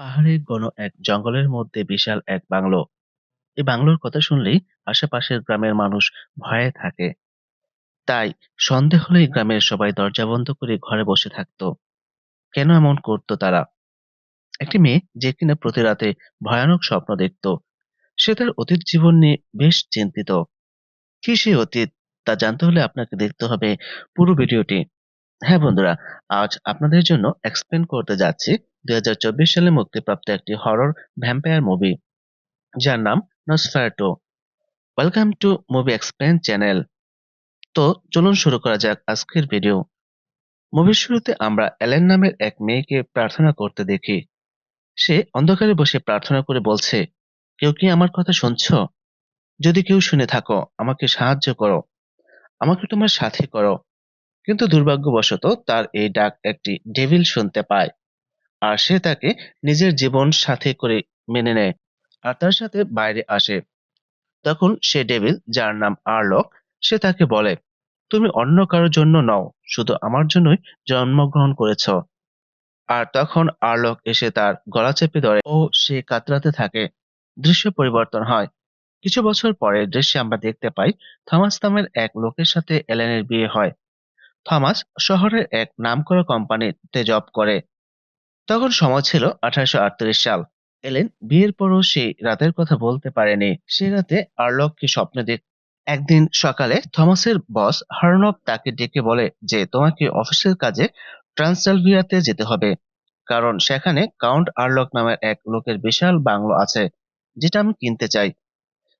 পাহাড়ে ঘন এক জঙ্গলের মধ্যে বিশাল এক বাংলো। এই বাংলোর কথা শুনলেই আশেপাশের গ্রামের মানুষ ভয়ে থাকে। তাই সন্ধে হলেই গ্রামের সবাই দরজা বন্ধ করে ঘরে বসে থাকতো। কেন এমন করতো তারা? একটি মেয়ে যে কিনা প্রতি রাতে ভয়ানক স্বপ্ন দেখত, সে তার অতীত জীবন নিয়ে বেশ চিন্তিত কি সেই অতীত তা জানতে হলে আপনাকে দেখতে হবে পুরো ভিডিওটি হ্যাঁ বন্ধুরা, আজ আপনাদের জন্য এক্সপ্লেন করতে যাচ্ছি দুই হাজার চব্বিশ সালে মুক্তিপ্রাপ্ত একটি হরর ভ্যাম্পায়ার মুভি যার নাম Nosferatu welcome to movie explain channel তো চলুন শুরু করা যাক আজকের ভিডিও মুভির শুরুতে আমরা অ্যালেন নামের এক মেয়েকে প্রার্থনা করতে দেখি। সে অন্ধকারে বসে প্রার্থনা করে বলছে, কেউ কি আমার কথা শুনছ? যদি কেউ শুনে থাকো, আমাকে সাহায্য করো। আমাকে তোমার সাথে করো। কিন্তু দুর্ভাগ্যবশত তার এই ডাক একটি ডেভিল শুনতে পায়। আর সে তাকে নিজের জীবন সাথে করে মেনে নেয় আর তার সাথে বাইরে আসে। তখন সে ডেভিল, যার নাম আর্লক, সে তাকে বলে, তুমি অন্য কারোর জন্য নও, শুধু আমার জন্যই জন্মগ্রহণ করেছ। আর তখন আর্লক এসে তার গলা চেপে ধরে ও সে কাতরাতে থাকে। দৃশ্য পরিবর্তন হয়। কিছু বছর পরে দৃশ্যে আমরা দেখতে পাই, থমাস নামের এক লোকের সাথে এলেনের বিয়ে হয়। থমাস শহরের এক নামকরা কোম্পানিতে জব করে। তখন সময় ছিল আঠারোশো আটত্রিশ সাল। এলেন বিয়ের পরও সেই রাতের কথা বলতে পারেনি। সে রাতে আর্লককে স্বপ্ন দেখ, একদিন সকালে থমাসের বস হার্নব তাকে ডেকে বলে যে, তোমাকে অফিসের কাজে ট্রান্সজালভিয়াতে যেতে হবে। কারণ সেখানে কাউন্ট আর্লক নামের এক লোকের বিশাল বাংলো আছে, যেটা আমি কিনতে চাই।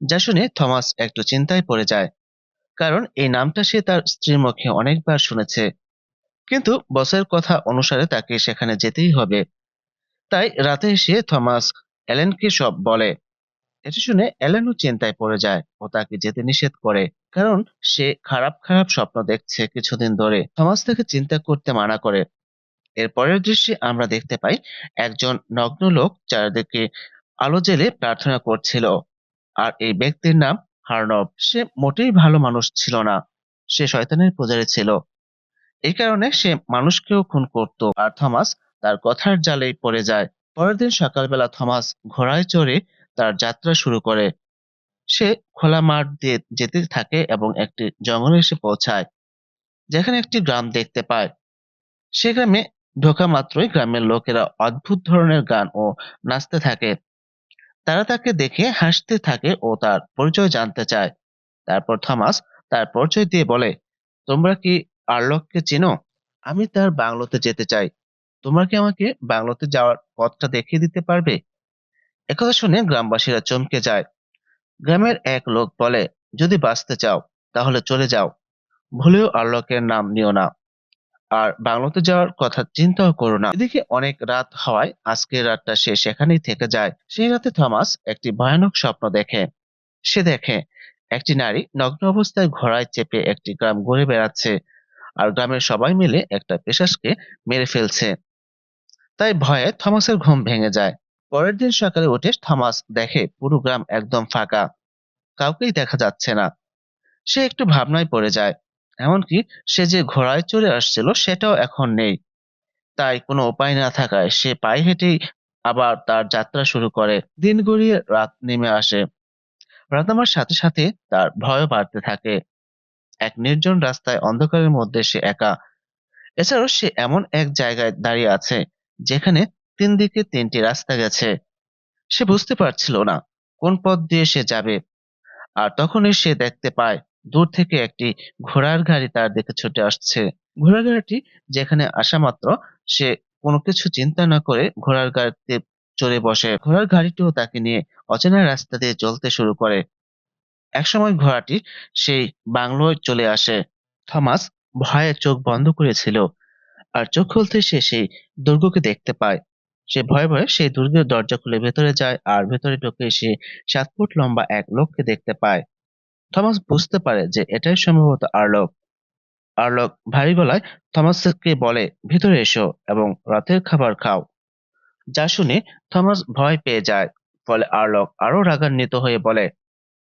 যা শুনে থমাস একটু চিন্তায় পড়ে যায়। কারণ এই নামটা সে তার স্ত্রীর মুখে অনেকবার শুনেছে। কিন্তু বসের কথা অনুসারে তাকে সেখানে যেতেই হবে। তাই রাতে এসে থমাস অ্যালেনকে সব বলে। এটা শুনে অ্যালেনও চিন্তায় পড়ে যায় ও তাকে যেতে নিষেধ করে, কারণ সে খারাপ খারাপ স্বপ্ন দেখছে কিছুদিন ধরে। থমাস তাকে চিন্তা করতে মানা করে। এর পরের দৃশ্যে আমরা দেখতে পাই একজন নগ্ন লোক চারিদিকে আলো জেলে প্রার্থনা করছিল। আর এই ব্যক্তির নাম হার্নব। সে মোটেই ভালো মানুষ ছিল না। সে শয়তানের পূজারী ছিল। এই কারণে সে মানুষকেও খুন করত আর থমাস তার কথার জালেই পড়ে যায়। পরের দিন সকালবেলা থমাস ঘোড়ায় চড়ে তার যাত্রা শুরু করে। সে খোলা মাঠ দিয়ে যেতে থাকে এবং একটি জঙ্গলে এসে পৌঁছায়, যেখানে একটি গ্রাম দেখতে পায়। সে গ্রামে ঢোকা মাত্রই গ্রামের লোকেরা অদ্ভুত ধরনের গান ও নাচতে থাকে। তারা তাকে দেখে হাসতে থাকে ও তার পরিচয় জানতে চায়। তারপর থমাস তার পরিচয় দিয়ে বলে, তোমরা কি আর্লককে চেনো? আমি তার বাংলোতে যেতে চাই। তোমরা কি আমাকে বাংলোতে যাওয়ার পথটা দেখিয়ে দিতে পারবে? একথা শুনে গ্রামবাসীরা চমকে যায়। গ্রামের এক লোক বলে, যদি বাঁচতে চাও, তাহলে চলে যাও। ভুলেও আর্লকের নাম নিও না। আর বাংলোতে যাওয়ার কথা চিন্তাও করো না। এদিকে অনেক রাত হওয়ায় আজকের রাতটা সে সেখানেই থেকে যায়। সেই রাতে থমাস একটি ভয়ানক স্বপ্ন দেখে। সে দেখে, একটি নারী নগ্ন অবস্থায় ঘোড়ায় চেপে একটি গ্রাম ঘুরে বেড়াচ্ছে। আর গ্রামের সবাই মিলে একটা পেশাসকে মেরে ফেলছে। তাই ভয়ে থমাসের ঘুম ভেঙে যায়। পরের দিন সকালে উঠে থমাস দেখে পুরো গ্রাম একদম ফাঁকা। কাউকেই দেখা যাচ্ছে না। সে একটু ভাবনায় পড়ে যায়। এমনকি সে যে ঘোড়ায় চড়ে আসছিল সেটাও এখন নেই। তাই কোনো উপায় না থাকায় সে পায়ে হেঁটেই আবার তার যাত্রা শুরু করে। দিন গড়িয়ে রাত নেমে আসে। রাত নামার সাথে সাথে তার ভয় বাড়তে থাকে। এক নির্জন রাস্তায় অন্ধকারের মধ্যে সে একা। এছাড়াও সে এমন এক জায়গায় দাঁড়িয়ে আছে, যেখানে তিন দিকে তিনটি রাস্তা গেছে। সে বুঝতে পারছিল না কোন পথ দিয়ে সে যাবে। আর তখনই সে দেখতে পায়, দূর থেকে একটি ঘোড়ার গাড়ি তার দিকে ছুটে আসছে। ঘোড়ার গাড়িটি যেখানে আসা মাত্র, সে কোনো কিছু চিন্তা না করে ঘোড়ার গাড়িতে চড়ে বসে। ঘোড়ার গাড়িটিও তাকে নিয়ে অচেনা রাস্তা দিয়ে চলতে শুরু করে। একসময় ঘোড়াটি সেই বাংলোয় চলে আসে। থমাস ভয়ে চোখ বন্ধ করেছিল আর চোখ খুলতে সে সেই দুর্গকে দেখতে পায়। সে ভয়ে ভয়ে সেই দুর্গের দরজা খুলে ভেতরে যায় আর ভেতরে ঢুকে সে সাত ফুট লম্বা এক লোককে দেখতে পায়। থমাস বুঝতে পারে যে এটাই সম্ভবত আর্লক। আর্লক ভারী গলায় থমাসকে বলে, ভিতরে এসো এবং রাতের খাবার খাও। যা শুনে থমাস ভয় পেয়ে যায়। ফলে আর্লক আরও রাগান্বিত হয়ে বলে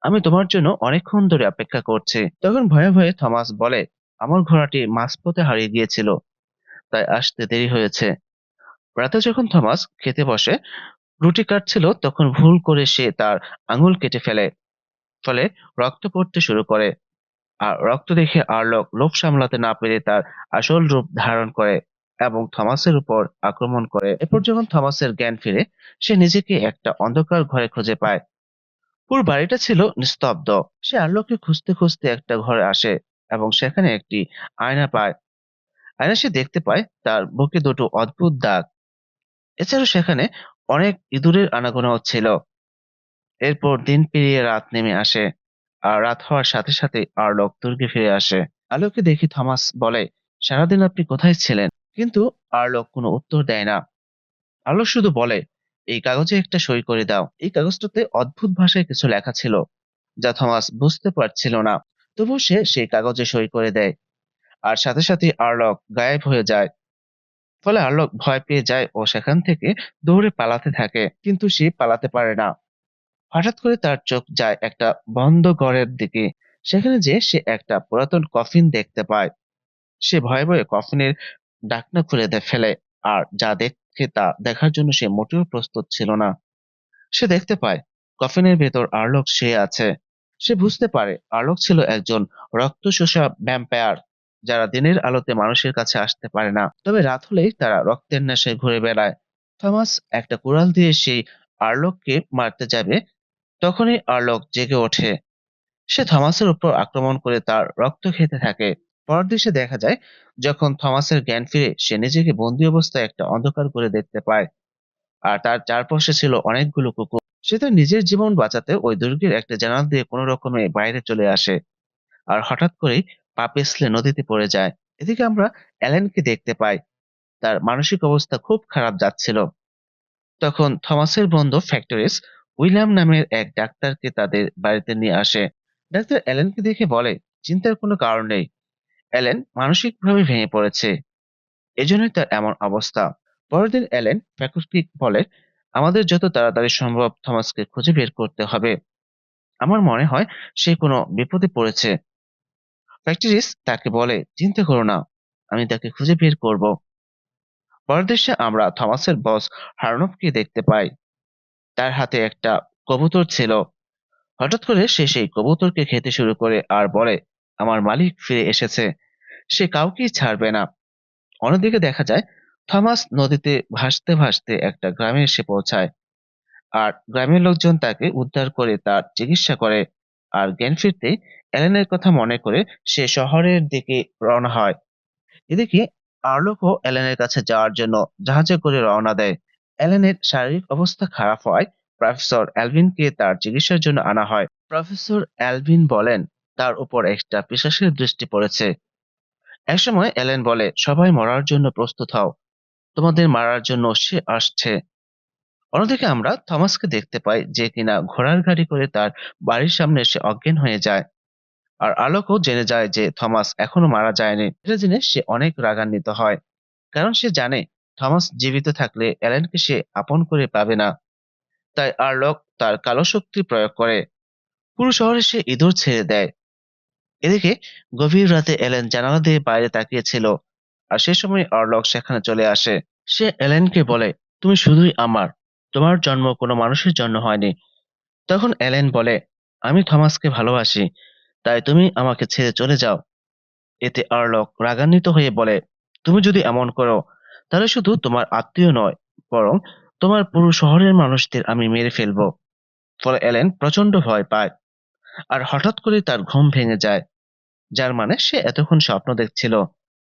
আমি তোমার জন্য অনেকক্ষণ ধরে অপেক্ষা করছি। তখন ভয়ে ভয়ে থমাস বলে, আমার ঘোড়াটি মাঝপথে হারিয়ে গিয়েছিল। তাই আসতে দেরি হয়েছে। রাতে যখন থমাস খেতে বসে, রুটি কাটছিল, তখন ভুল করে সে তার আঙুল কেটে ফেলে। ফলে রক্ত পড়তে শুরু করে। আর রক্ত দেখে আর্লক লোভ সামলাতে না পেরে তার আসল রূপ ধারণ করে এবং থমাসের উপর আক্রমণ করে। এরপর যখন থমাসের জ্ঞান ফিরে, সে নিজেকে একটা অন্ধকার ঘরে খুঁজে পায়। পুরো বাড়িটা ছিল নিস্তব্ধ। সে আর্লককে খুঁজতে খুঁজতে একটা ঘরে আসে এবং সেখানে একটি আয়না পায়। আয়না সে দেখতে পায় তার বুকে দুটো অদ্ভুত দাগ। এছাড়াও সেখানে অনেক ইঁদুরের আনাগোনাও ছিল। এরপর দিন পেরিয়ে রাত নেমে আসে আর রাত হওয়ার সাথে সাথে আর্লক দুর্গে ফিরে আসে। আলোকে দেখি থমাস বলে, সারাদিন আপনি কোথায় ছিলেন? কিন্তু আর্লক কোনো উত্তর দেয় না। আর্লক শুধু বলে এই কাগজে একটা সই করে দাও। এই কাগজটাতে অদ্ভুত ভাষায় কিছু লেখা ছিল, যা থমাস বুঝতে পারছিল না। তবুও সে সেই কাগজে সই করে দেয়। আর সাথে সাথে আর্লক গায়েব হয়ে যায়। ফলে আর্লক ভয় পেয়ে যায় ও সেখান থেকে দৌড়ে পালাতে থাকে, কিন্তু সে পালাতে পারে না। হঠাৎ করে তার চোখ যায় একটা বন্ধ ঘরের দিকে। সেখানে যে সে একটা পুরাতন কফিন দেখতে পায়। সে ভয়ে ভয়ে কফিনের ডাকনা খুলে ফেলে। আর যা দেখে তা দেখার জন্য সে মোটেও প্রস্তুত ছিল না। সে দেখতে পায়, কফিনের ভেতর আর্লক সে আছে। সে বুঝতে পারে, আর্লক ছিল একজন রক্ত রক্তশোষা ভ্যাম্পায়ার যারা দিনের আলোতে মানুষের কাছে আসতে পারে না। তবে রাত হলেই তারা রক্তের নেশায় ঘুরে বেড়ায়। থমাস একটা কুড়াল দিয়ে সেই আর্লককে মারতে যাবে, তখনই আর্লক জেগে ওঠে। সে থমাসের উপর আক্রমণ করে তার রক্ত খেতে থাকে। পরের দৃশ্যে দেখা যায়, যখন থমাসের জ্ঞান ফিরে, সে নিজেকে বন্দি অবস্থায় একটা অন্ধকার করে দেখতে পায়। আর তার চারপাশে ছিল অনেকগুলো কুকুর। সে তার নিজের জীবন বাঁচাতে ওই দুর্গের একটা জানালা দিয়ে কোনো রকমে বাইরে চলে আসে। আর হঠাৎ করেই পা পিছলে নদীতে পড়ে যায়। এদিকে আমরা অ্যালেনকে দেখতে পাই। তার মানসিক অবস্থা খুব খারাপ যাচ্ছিল। তখন থমাসের বন্ধু ফ্যাক্টরিস উইলিয়াম নামের এক ডাক্তারকে তাদের বাড়িতে নিয়ে আসে। ডাক্তার অ্যালেনকে দেখে বলে, চিন্তার কোনো কারণ নেই। অ্যালেন মানসিকভাবে ভেঙে পড়েছে। এজন্যই তার এমন অবস্থা। পরের দিন অ্যালেন ফ্যাকুলটি বলে, আমাদের যত তাড়াতাড়ি সম্ভব থমাসকে খুঁজে বের করতে হবে। আমার মনে হয় সে কোনো বিপদে পড়েছে। ফ্যাক্টরিস তাকে বলে, চিন্তা করো না, আমি তাকে খুঁজে বের করব। পরের দৃশ্যে আমরা থমাসের বস হার্নবকে দেখতে পাই। তার হাতে একটা কবুতর ছিল। হঠাৎ করে সে সেই কবুতরকে খেতে শুরু করে আর বলে, আমার মালিক ফিরে এসেছে। সে কাউকেই ছাড়বে না। অন্যদিকে দেখা যায়, থমাস নদীতে ভাসতে ভাসতে একটা গ্রামে এসে পৌঁছায়। আর গ্রামের লোকজন তাকে উদ্ধার করে তার চিকিৎসা করে আর জ্ঞান ফিরতে অ্যালেনের কথা মনে করে সে শহরের দিকে রওনা হয়। এদিকে আর্লকও অ্যালেনের কাছে যাওয়ার জন্য জাহাজে করে রওনা দেয়। অ্যালেনের শারীরিক অবস্থা খারাপ হয় প্রফেসর অ্যালভিনকে তার চিকিৎসার জন্য আনা হয়। প্রফেসর অ্যালভিন বলেন, তার উপর একটা পিশাচের দৃষ্টি পড়েছে। একসময় অ্যালেন বলে, সবাই মরার জন্য প্রস্তুত হও। তোমাদের মারার জন্য সে আসছে। অন্যদিকে আমরা থমাসকে দেখতে পাই যে কিনা ঘোড়ার গাড়ি করে তার বাড়ির সামনে এসে অজ্ঞান হয়ে যায়। আর আলোকও জেনে যায় যে থমাস এখনও মারা যায়নি। এটা জেনে সে অনেক রাগান্বিত হয়, কারণ সে জানে থমাস জীবিত থাকলে অ্যালেনকে সে আপন করে পাবে না। তাই আর্লক তার কালো শক্তি প্রয়োগ করে। পুরো শহরে সে ইঁদুর ছেড়ে দেয়। এদিকে গভীর রাতে এলেন জানালা দিয়ে বাইরে তাকিয়েছিল। আর সে সময় আর্লক সেখানে চলে আসে। সে এলেনকে বলে, তুমি শুধুই আমার। তোমার জন্ম কোনো মানুষের জন্য হয়নি। তখন এলেন বলে, আমি থমাসকে ভালোবাসি, তাই তুমি আমাকে ছেড়ে চলে যাও। এতে আর্লক রাগান্বিত হয়ে বলে, তুমি যদি এমন করো, তাহলে শুধু তোমার আত্মীয় নয়, বরং তোমার পুরো শহরের মানুষদের আমি মেরে ফেলব। ফলে এলেন প্রচণ্ড ভয় পায়। আর হঠাৎ করে তার ঘুম ভেঙে যায়। যার মানে সে এতক্ষণ স্বপ্ন দেখছিল।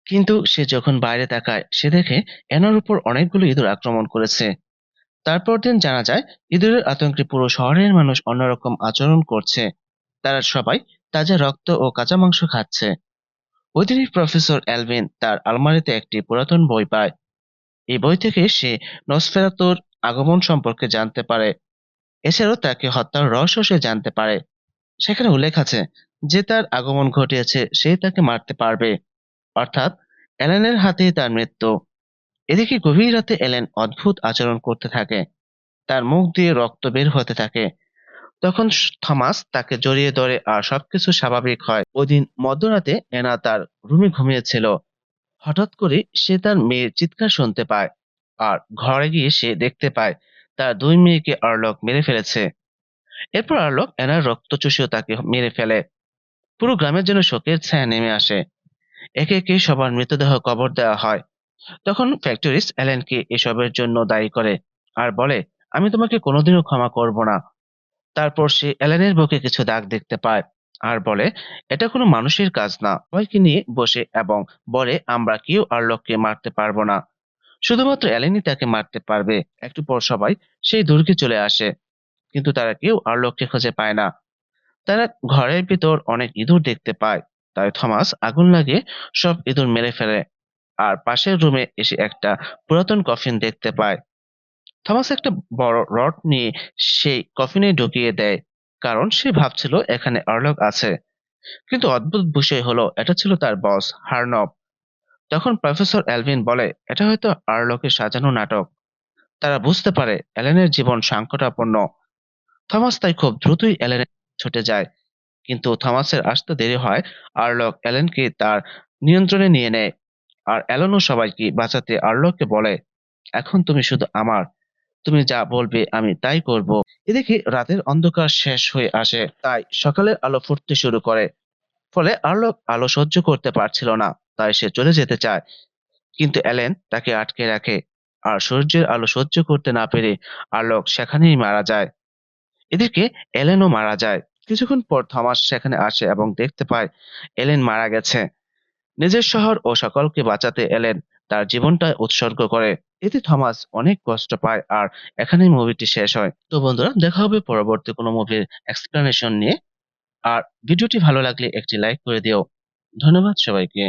কিন্তু সে যখন বাইরে তাকায়, সে দেখে এনার উপর অনেকগুলো ইঁদুর আক্রমণ করেছে। তারপর দিন জানা যায়, ইঁদুরের আতঙ্কে পুরো শহরের মানুষ অন্যরকম আচরণ করছে। তারা সবাই তাজা রক্ত ও কাঁচা মাংস খাচ্ছে। ওই দিনই প্রফেসর অ্যালভিন তার আলমারিতে একটি পুরাতন বই পায়। এই বই থেকে সে নসফেরাতুর আগমন সম্পর্কে জানতে পারে। এছাড়াও তাকে হত্যার রহস্য সে জানতে পারে। সেখানে উল্লেখ আছে যে তার আগমন ঘটিয়েছে, সে তাকে মারতে পারবে। অর্থাৎ অ্যালেনের হাতেই তার মৃত্যু। এদিকে গভীর রাতে এলেন অদ্ভুত আচরণ করতে থাকে। তার মুখ দিয়ে রক্ত বের হতে থাকে। তখন থমাস তাকে জড়িয়ে ধরে আর সবকিছু স্বাভাবিক হয়। ওদিন মধ্যরাতে এনা তার রুমে ঘুমিয়েছিল। হঠাৎ করে সে তার মেয়ের চিৎকার শুনতে পায় আর ঘরে গিয়ে সে দেখতে পায় তার দুই মেয়েকে আর্লক মেরে ফেলেছে। এরপর আর্লক এনার রক্ত চুষেও তাকে মেরে ফেলে। পুরো গ্রামের জন্য শোকের ছায়া নেমে আসে। একে একে সবার মৃতদেহ কবর দেওয়া হয়। তখন ফ্যাক্টরিস অ্যালেনকে এসবের জন্য দায়ী করে আর বলে, আমি তোমাকে কোনোদিনও ক্ষমা করব না। তারপর সে অ্যালেনের বুকে কিছু দাগ দেখতে পায় আর বলে, এটা কোনো মানুষের কাজ না। সবাইকে নিয়ে বসে এবং বলে, আমরা কেউ আর লোককে মারতে পারব না। শুধুমাত্র অ্যালেনই তাকে মারতে পারবে। একটু পর সবাই সেই দুর্গে চলে আসে। কিন্তু তারা কেউ আর লোককে খুঁজে পায় না। তারা ঘরের ভিতর অনেক ইঁদুর দেখতে পায়। তাই থমাস আগুন লাগিয়ে সব ইঁদুর মেরে ফেলে আর পাশের রুমে এসে একটা পুরাতন কফিন দেখতে পায়। থমাস একটা বড় রড নিয়ে সেই কফিনে ঢুকিয়ে দেয়, কারণ সে ভাবছিল এখানে আর্লক আছে। কিন্তু অদ্ভুত বিষয় হলো, এটা ছিল তার বস, হার্নব। তখন প্রফেসর অ্যালভিন বলে, এটা হয়তো আর্লকের সাজানো নাটক। তারা বুঝতে পারে অ্যালেনের জীবন সংকটাপন্ন থমাস তাই খুব দ্রুতই অ্যালেনের ছুটে যায়। কিন্তু থমাসের আসতে দেরি হয়, আর্লক অ্যালেনকে তার নিয়ন্ত্রণে নিয়ে নেয়। আর অ্যালেনও সবাইকে বাঁচাতে আর্লককে বলে, এখন তুমি শুধু আমার। তুমি যা বলবে আমি তাই করব। এদিকে রাতের অন্ধকার শেষ হয়ে আসে, তাই সকালের আলো ফুটতে শুরু করে। ফলে আর্লক আলো সহ্য করতে পারছিল না, তাই সে চলে যেতে চায়। কিন্তু অ্যালেন তাকে আটকে রাখে, আর সূর্যের আলো সহ্য করতে না পেরে আর্লক সেখানেই মারা যায়। এদিকে এলেনও মারা যায়। কিছুক্ষণ পর থমাস সেখানে আসে এবং দেখতে পায় এলেন মারা গেছে। নিজের শহর ও সকলকে বাঁচাতে এলেন তার জীবনটা উৎসর্গ করে। এতে থমাস অনেক কষ্ট পায় আর এখানেই মুভিটি শেষ হয়। তো বন্ধুরা, দেখা হবে পরবর্তী কোনো মুভির এক্সপ্লেনেশন নিয়ে। আর ভিডিওটি ভালো লাগলে একটি লাইক করে দিও। ধন্যবাদ সবাইকে।